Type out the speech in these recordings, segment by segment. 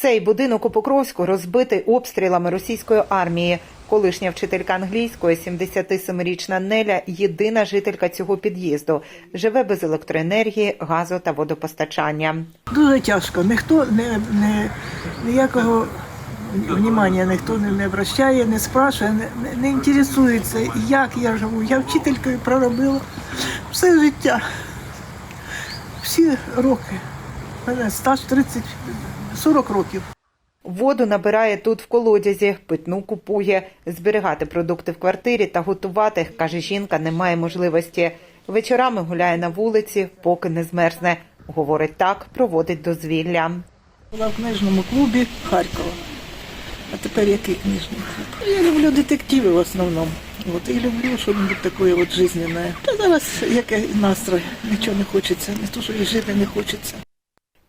Цей будинок у Покровську розбитий обстрілами російської армії. Колишня вчителька англійської, 77-річна Неля, єдина жителька цього під'їзду. Живе без електроенергії, газу та водопостачання. Дуже тяжко. Ніхто не, не ніякого внимання ніхто не, обращає, не спрашує, не, не інтересується, як я живу. Я вчителькою проробила все життя. Всі роки. У мене стаж 30, 40 років. Воду набирає тут в колодязі, питну купує. Зберігати продукти в квартирі та готувати, каже жінка, немає можливості. Вечорами гуляє на вулиці, поки не змерзне. Говорить так, проводить дозвілля. Була в книжному клубі Харкова. А тепер який книжний клуб? Я люблю детективи в основному. От, і люблю щось таке от жизненне. Та зараз який настрой, нічого не хочеться, не то, що і жити не хочеться.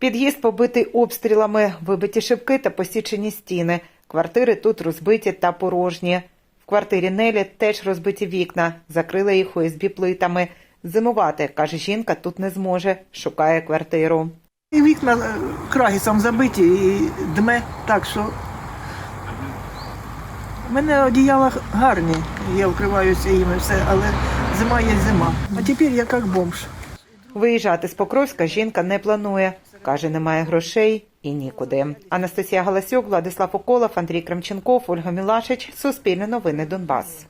Під'їзд побитий обстрілами, вибиті шибки та посічені стіни. Квартири тут розбиті та порожні. В квартирі Нелі теж розбиті вікна, закрили їх ОСБ плитами. Зимувати, каже жінка, тут не зможе, шукає квартиру. І вікна е, крагісом забиті і дме, так що. У мене одіяла гарні, я вкриваюся їм і все, але зима є зима. А тепер я як бомж. Виїжджати з Покровська жінка не планує. Каже, немає грошей і нікуди. Анастасія Галасюк, Владислав Околов, Андрій Кремченков, Ольга Мілашич. Суспільне новини Донбас.